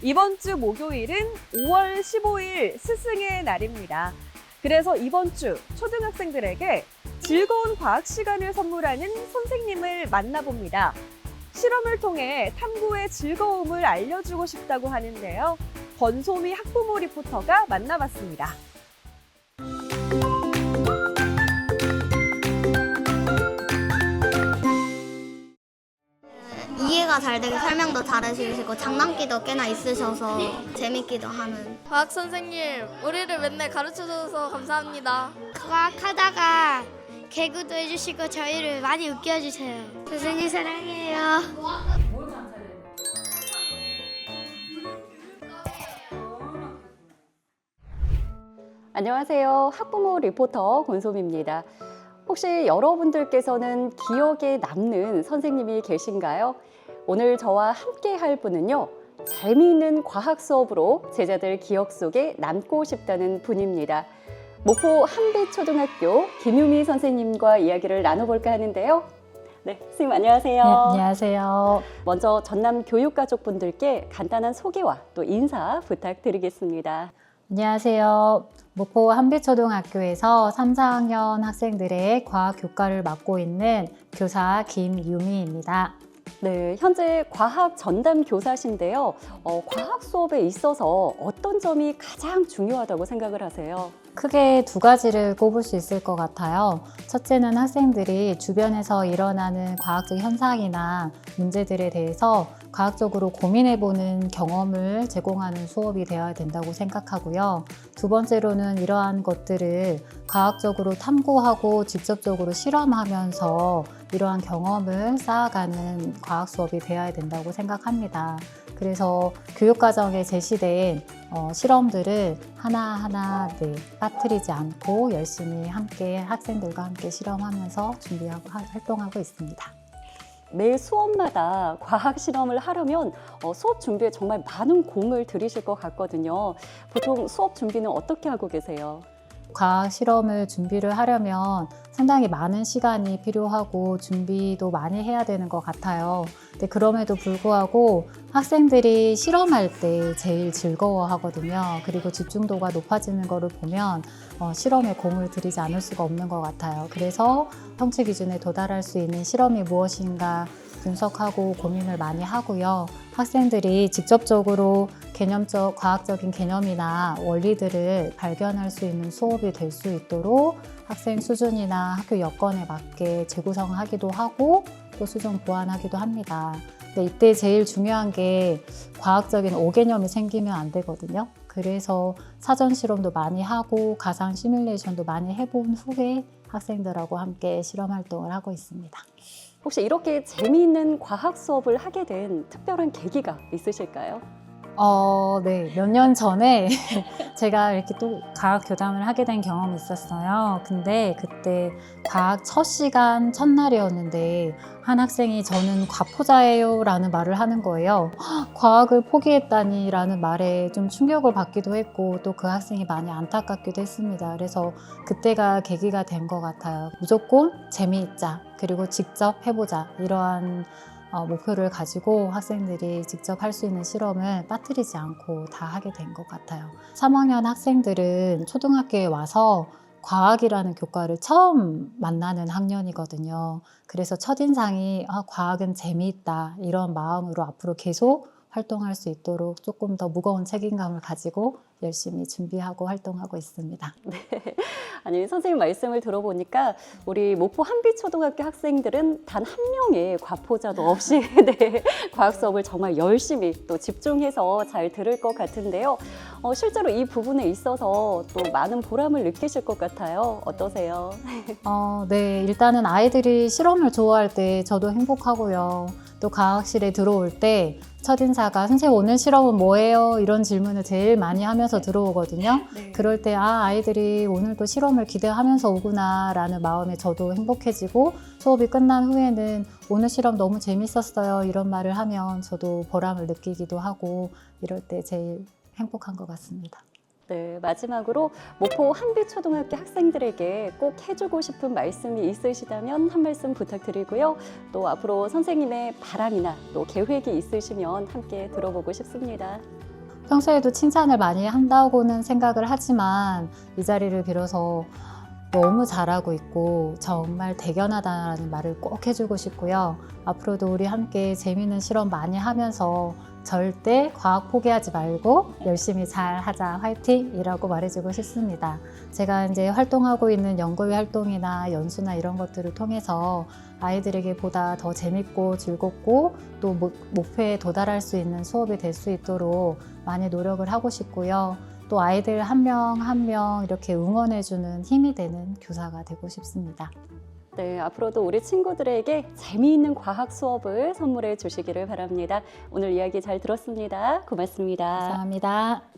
이번 주 목요일은 5월 15일 스승의 날입니다. 그래서 이번 주 초등학생들에게 즐거운 과학 시간을 선물하는 선생님을 만나봅니다. 실험을 통해 탐구의 즐거움을 알려주고 싶다고 하는데요. 권소미 학부모 리포터가 만나봤습니다. 잘 되게 설명도 잘해주시고 장난기도 꽤나 있으셔서 재밌기도 하는 과학 선생님, 우리를 맨날 가르쳐줘서 감사합니다. 과학하다가 개그도 해주시고 저희를 많이 웃겨주세요. 선생님 사랑해요. 안녕하세요. 학부모 리포터 권솜입니다. 혹시 여러분들께서는 기억에 남는 선생님이 계신가요? 오늘 저와 함께 할 분은요. 재미있는 과학 수업으로 제자들 기억 속에 남고 싶다는 분입니다. 목포 한빛초등학교 김유미 선생님과 이야기를 나눠볼까 하는데요. 네, 선생님 안녕하세요. 네, 안녕하세요. 먼저 전남 교육가족분들께 간단한 소개와 또 인사 부탁드리겠습니다. 안녕하세요. 목포 한빛초등학교에서 3, 4학년 학생들의 과학 교과를 맡고 있는 교사 김유미입니다. 네, 현재 과학 전담 교사신데요. 어, 과학 수업에 있어서 어떤 점이 가장 중요하다고 생각을 하세요? 크게 두 가지를 꼽을 수 있을 것 같아요. 첫째는 학생들이 주변에서 일어나는 과학적 현상이나 문제들에 대해서 과학적으로 고민해보는 경험을 제공하는 수업이 되어야 된다고 생각하고요. 두 번째로는 이러한 것들을 과학적으로 탐구하고 직접적으로 실험하면서 이러한 경험을 쌓아가는 과학 수업이 되어야 된다고 생각합니다. 그래서 교육과정에 제시된 어, 실험들을 하나하나 네, 빠뜨리지 않고 열심히 함께 학생들과 함께 실험하면서 준비하고 하- 활동하고 있습니다. 매 수업마다 과학 실험을 하려면 어, 수업 준비에 정말 많은 공을 들이실 것 같거든요. 보통 수업 준비는 어떻게 하고 계세요? 과학 실험을 준비를 하려면 상당히 많은 시간이 필요하고 준비도 많이 해야 되는 것 같아요. 근데 그럼에도 불구하고 학생들이 실험할 때 제일 즐거워 하거든요. 그리고 집중도가 높아지는 거를 보면 어, 실험에 공을 들이지 않을 수가 없는 것 같아요. 그래서 성취 기준에 도달할 수 있는 실험이 무엇인가 분석하고 고민을 많이 하고요. 학생들이 직접적으로 개념적, 과학적인 개념이나 원리들을 발견할 수 있는 수업이 될 수 있도록 학생 수준이나 학교 여건에 맞게 재구성하기도 하고 또 수정 보완하기도 합니다. 근데 이때 제일 중요한 게 과학적인 오개념이 생기면 안 되거든요. 그래서 사전 실험도 많이 하고 가상 시뮬레이션도 많이 해본 후에 학생들하고 함께 실험 활동을 하고 있습니다. 혹시 이렇게 재미있는 과학 수업을 하게 된 특별한 계기가 있으실까요? 어, 네. 몇 년 전에 제가 이렇게 또 과학 교담을 하게 된 경험이 있었어요. 근데 그때 과학 첫 시간 첫날이었는데 한 학생이 저는 과포자예요 라는 말을 하는 거예요. "헉, 과학을 포기했다니 라는 말에 좀 충격을 받기도 했고 또 그 학생이 많이 안타깝기도 했습니다. 그래서 그때가 계기가 된 것 같아요. 무조건 재미있자. 그리고 직접 해보자. 이러한 어, 목표를 가지고 학생들이 직접 할 수 있는 실험을 빠뜨리지 않고 다 하게 된 것 같아요. 3학년 학생들은 초등학교에 와서 과학이라는 교과를 처음 만나는 학년이거든요. 그래서 첫인상이 아, 과학은 재미있다 이런 마음으로 앞으로 계속 활동할 수 있도록 조금 더 무거운 책임감을 가지고 열심히 준비하고 활동하고 있습니다. 아니 선생님 말씀을 들어보니까 우리 목포 한빛초등학교 학생들은 단 한 명의 과포자도 없이 네, 과학 수업을 정말 열심히 또 집중해서 잘 들을 것 같은데요. 어, 실제로 이 부분에 있어서 또 많은 보람을 느끼실 것 같아요. 어떠세요? 어, 네. 일단은 아이들이 실험을 좋아할 때 저도 행복하고요. 또 과학실에 들어올 때 첫 인사가 선생님 오늘 실험은 뭐예요? 이런 질문을 제일 많이 하면서 들어오거든요. 그럴 때 아, 아이들이 오늘도 실험을 기대하면서 오구나 라는 마음에 저도 행복해지고 수업이 끝난 후에는 오늘 실험 너무 재밌었어요. 이런 말을 하면 저도 보람을 느끼기도 하고 이럴 때 제일 행복한 것 같습니다. 네, 마지막으로 목포 한빛초등학교 학생들에게 꼭 해주고 싶은 말씀이 있으시다면 한 말씀 부탁드리고요. 또 앞으로 선생님의 바람이나 또 계획이 있으시면 함께 들어보고 싶습니다. 평소에도 칭찬을 많이 한다고는 생각을 하지만 이 자리를 빌어서 너무 잘하고 있고 정말 대견하다라는 말을 꼭 해주고 싶고요. 앞으로도 우리 함께 재미있는 실험 많이 하면서 절대 과학 포기하지 말고 열심히 잘 하자 화이팅 이라고 말해주고 싶습니다. 제가 이제 활동하고 있는 연구회 활동이나 연수나 이런 것들을 통해서 아이들에게 보다 더 재밌고 즐겁고 또 목- 목표에 도달할 수 있는 수업이 될 수 있도록 많이 노력을 하고 싶고요. 또 아이들 한 명 한명 이렇게 응원해주는 힘이 되는 교사가 되고 싶습니다. 네, 앞으로도 우리 친구들에게 재미있는 과학 수업을 선물해 주시기를 바랍니다. 오늘 이야기 잘 들었습니다. 고맙습니다. 감사합니다.